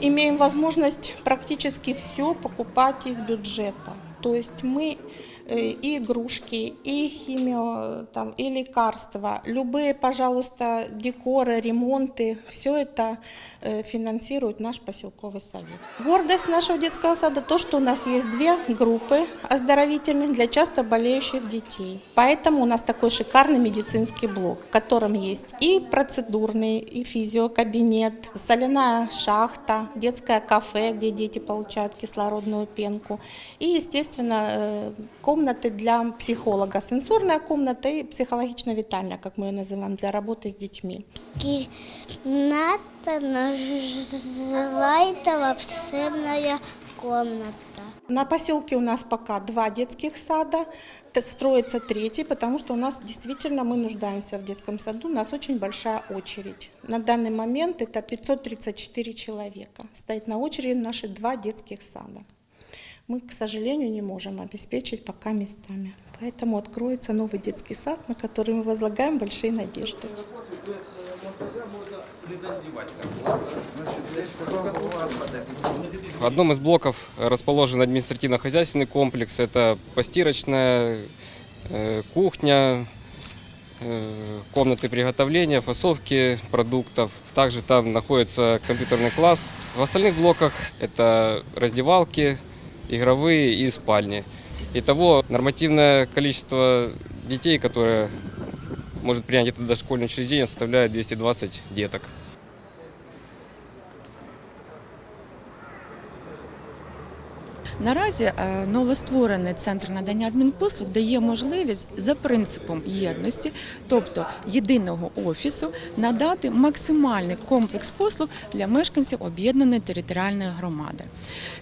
имеем возможность практически все покупать из бюджета. То есть мы и игрушки, и химио, там, и лекарства, любые, пожалуйста, декоры, ремонты, все это э, финансирует наш поселковый совет. Гордость нашего детского сада то, что у нас есть две группы оздоровительных для часто болеющих детей. Поэтому у нас такой шикарный медицинский блок, в котором есть и процедурный, и физиокабинет, соляная шахта, детское кафе, где дети получают кислородную пенку, и, естественно, э, комнаты для психолога, сенсорная комната и психологично-витальная, как мы ее называем, для работы с детьми. Кімната називається волшебная комната. На поселке у нас пока два детских сада, строится третий, потому что у нас действительно мы нуждаемся в детском саду, у нас очень большая очередь. На данный момент это 534 человека. Стоит на очереди наши два детских сада. Мы, к сожалению, не можем обеспечить пока местами. Поэтому откроется новый детский сад, на который мы возлагаем большие надежды. В одном из блоков расположен административно-хозяйственный комплекс. Это постирочная, э, кухня, э, комнаты приготовления, фасовки продуктов. Также там находится компьютерный класс. В остальных блоках это раздевалки, игровые и спальни. Итого нормативное количество детей, которое может принять это дошкольное учреждение, составляет 220 деток. Наразі е, новостворений центр надання адмінпослуг дає можливість за принципом єдності, тобто єдиного офісу, надати максимальний комплекс послуг для мешканців об'єднаної територіальної громади.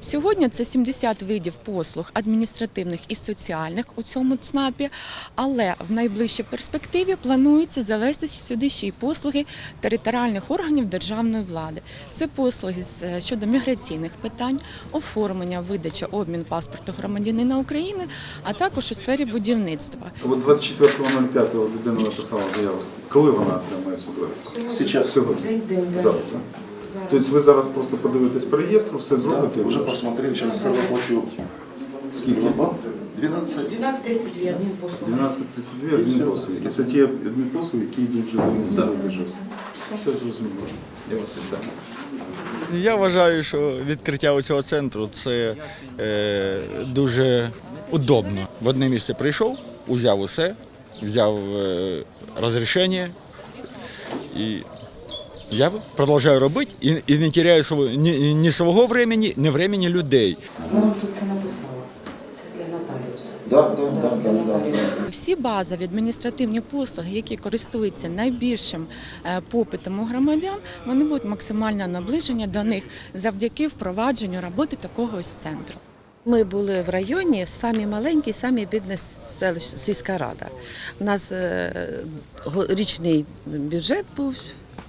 Сьогодні це 70 видів послуг адміністративних і соціальних у цьому ЦНАПі, але в найближчій перспективі планується завести сюди ще й послуги територіальних органів державної влади. Це послуги е, щодо міграційних питань, оформлення, видача, обмін паспорту громадянина України, а також у сфері будівництва. От 24.05 людина написала заяву. Коли вона отримає субвенцію? Сейчас. Сьогодні. Завтра. Тобто ви зараз просто подивитесь по реєстру, все Да, зробите. уже посмотрели, сейчас скажу, плачу. Скільки? 12. 12.32 одним 12.32 адмінпослуги. І це ті адмінпослуги, які йдуть вже до бюджету. Все зрозуміло. Я вас вітаю. Я вважаю, що відкриття цього центру це е, дуже удобно. В одне місце прийшов, узяв усе, взяв е, розрішення і я продовжую робити і, і не теряю свого, ні, ні свого времени, ні времени людей. Вам тут це написала. Це для нотаріуса. Да, да, да, да, для да, нотаріуса. Всі базові адміністративні послуги, які користуються найбільшим е, попитом у громадян, вони будуть максимально наближені до них завдяки впровадженню роботи такого ось центру. Ми були в районі самі маленькі, самі бідна сільська рада. У нас е, річний бюджет був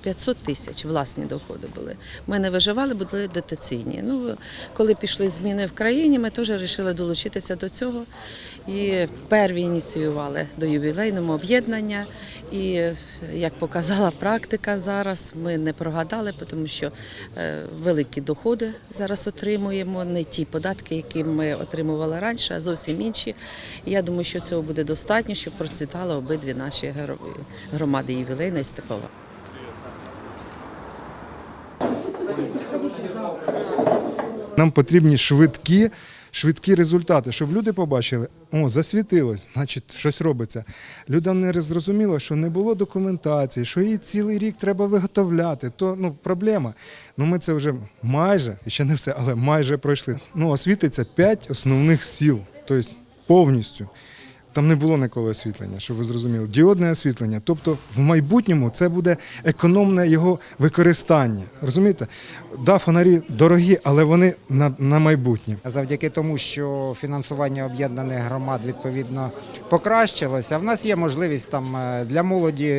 500 тисяч, власні доходи були. Ми не виживали, були дотаційні. Ну, коли пішли зміни в країні, ми теж вирішили долучитися до цього. І перві ініціювали до ювілейного об'єднання. І як показала практика зараз, ми не прогадали, тому що е, великі доходи зараз отримуємо, не ті податки, які ми отримували раніше, а зовсім інші. Я думаю, що цього буде достатньо, щоб процвітали обидві наші громади ювілейна і степова. Нам потрібні швидкі, швидкі результати, щоб люди побачили, о, засвітилось, значить, щось робиться. Людям не зрозуміло, що не було документації, що її цілий рік треба виготовляти. То ну, проблема. Ну, ми це вже майже, і ще не все, але майже пройшли. Ну, освітиться п'ять основних сіл, тобто повністю. Там не було ніколи освітлення, щоб ви зрозуміли. Діодне освітлення. Тобто в майбутньому це буде економне його використання. Розумієте? Да, фонарі дорогі, але вони на, на майбутнє. Завдяки тому, що фінансування об'єднаних громад відповідно покращилося. В нас є можливість там е, для молоді,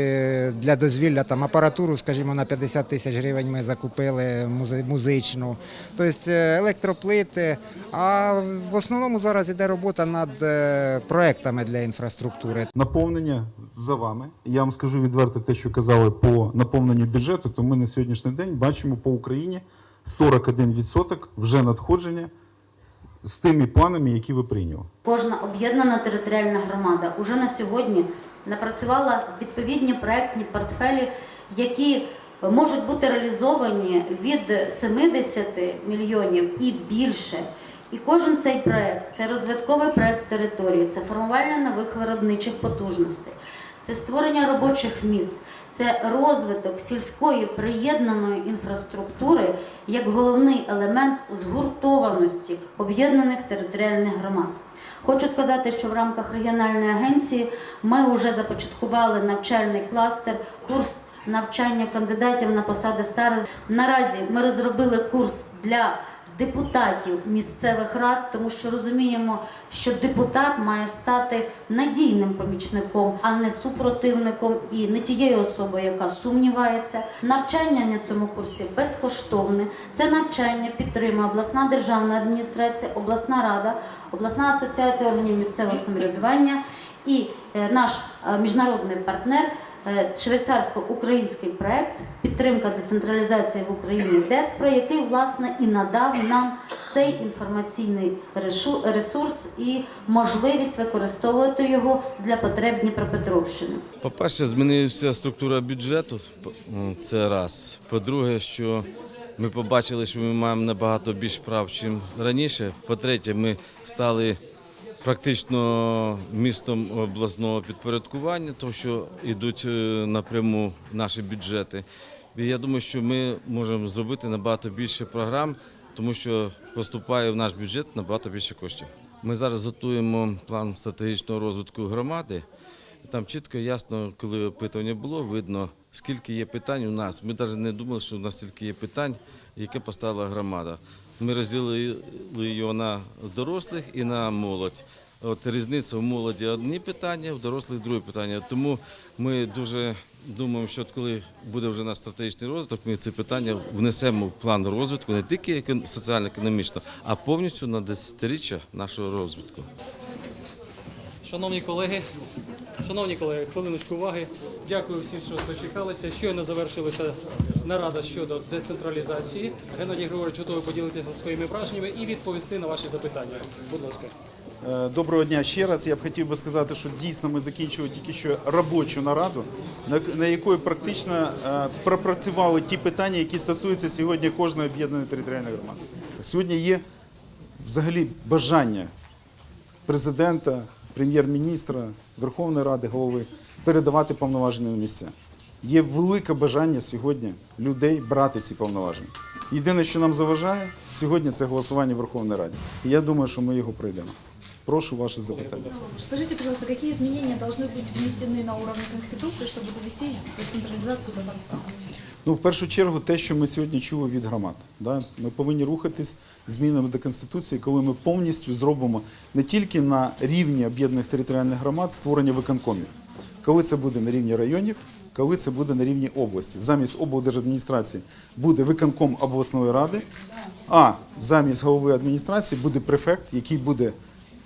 для дозвілля там апаратуру, скажімо, на 50 тисяч гривень ми закупили музичну, тобто е, електроплити. А в основному зараз іде робота над е, проектами для інфраструктури. Наповнення за вами. Я вам скажу відверто те, що казали по наповненню бюджету, то ми на сьогоднішній день бачимо по Україні 41% вже надходження з тими планами, які ви прийняли. Кожна об'єднана територіальна громада уже на сьогодні напрацювала відповідні проектні портфелі, які можуть бути реалізовані від 70 мільйонів і більше. І кожен цей проект це розвитковий проект території, це формування нових виробничих потужностей, це створення робочих місць, це розвиток сільської приєднаної інфраструктури як головний елемент згуртованості об'єднаних територіальних громад. Хочу сказати, що в рамках регіональної агенції ми вже започаткували навчальний кластер, курс навчання кандидатів на посади старост. Наразі ми розробили курс для депутатів місцевих рад, тому що розуміємо, що депутат має стати надійним помічником, а не супротивником і не тією особою, яка сумнівається. Навчання на цьому курсі безкоштовне. Це навчання підтримує обласна державна адміністрація, обласна рада, обласна асоціація органів місцевого самоврядування і е, наш е, міжнародний партнер. Е, Швейцарсько-український проект підтримка децентралізації в Україні ДЕСПРО, який власне і надав нам цей інформаційний ресурс і можливість використовувати його для потреб Дніпропетровщини. По-перше, змінилася структура бюджету. Це раз. По-друге, що ми побачили, що ми маємо набагато більш прав, ніж раніше. По-третє, ми стали практично містом обласного підпорядкування, тому що йдуть е, напряму наші бюджети. І я думаю, що ми можемо зробити набагато більше програм, тому що поступає в наш бюджет набагато більше коштів. Ми зараз готуємо план стратегічного розвитку громади. Там чітко ясно, коли опитування було, видно, скільки є питань у нас. Ми навіть не думали, що у нас стільки є питань, яке поставила громада. Ми розділили його на дорослих і на молодь. От різниця в молоді одні питання, в дорослих другі питання. Тому ми дуже думаємо, що коли буде вже наш стратегічний розвиток, ми ці питання внесемо в план розвитку не тільки екон- соціально-економічно, а повністю на десятиріччя нашого розвитку. Шановні колеги, шановні колеги, хвилиночку уваги. Дякую всім, що дочекалися. Щойно завершилася нарада щодо децентралізації. Геннадій Григорович готовий поділитися своїми враженнями і відповісти на ваші запитання. Будь ласка. Е, Доброго дня ще раз. Я б хотів би сказати, що дійсно ми закінчили тільки що робочу нараду, на, якої практично е, пропрацювали ті питання, які стосуються сьогодні кожної об'єднаної територіальної громади. Сьогодні є взагалі бажання президента, прем'єр-міністра, Верховної Ради, голови передавати повноваження на місця. Є велике бажання сьогодні людей брати ці повноваження. Єдине, що нам заважає сьогодні, це голосування в Верховній Раді. І я думаю, що ми його пройдемо. Прошу ваше запитання. Скажите, пожалуйста, какие изменения должны быть внесены на уровне Конституции, чтобы довести децентрализацию до конца? Ну, в першу чергу, те, що ми сьогодні чули від громад. Да? Ми повинні рухатись змінами до Конституції, коли ми повністю зробимо не тільки на рівні об'єднаних територіальних громад створення виконкомів, коли це буде на рівні районів, коли це буде на рівні області. Замість облдержадміністрації буде виконком обласної ради, а замість голови адміністрації буде префект, який буде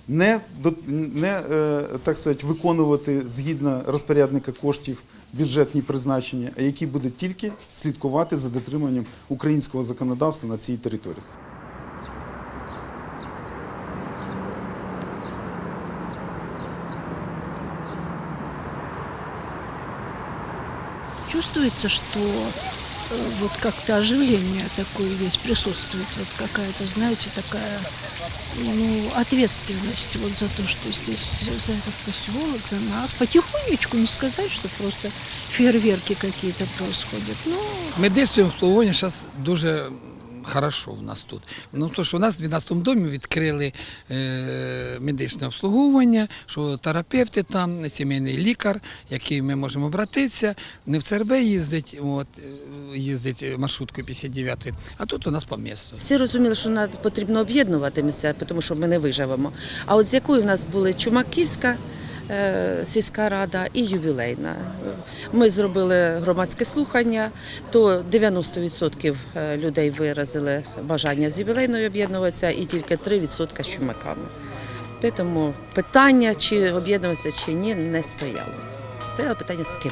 не, не е, так сказати, виконувати згідно розпорядника коштів бюджетні призначення, а який буде тільки слідкувати за дотриманням українського законодавства на цій території. Чувствуется, что вот как-то оживление такое есть, присутствует, вот какая-то, знаете, такая ну, ответственность вот за то, что здесь, за этот поселок, за нас. Потихонечку, не сказать, что просто фейерверки какие-то происходят, но Медичне обслуговування зараз дуже хорошо в нас тут. Ну, то, що у нас в 12-му домі відкрили е, медичне обслуговування, що терапевти там, сімейний лікар, який ми можемо обратитися, не в ЦРБ їздить, от, е, їздить маршруткою 59 а тут у нас по місту. Всі розуміли, що нам потрібно об'єднувати місця, тому що ми не виживемо. А от з якою в нас були Чумаківська сільська рада і ювілейна. Ми зробили громадське слухання, то 90% людей виразили бажання з ювілейною об'єднуватися і тільки 3% з чумаками. Тому питання, чи об'єднуватися чи ні, не стояло. Стояло питання з ким.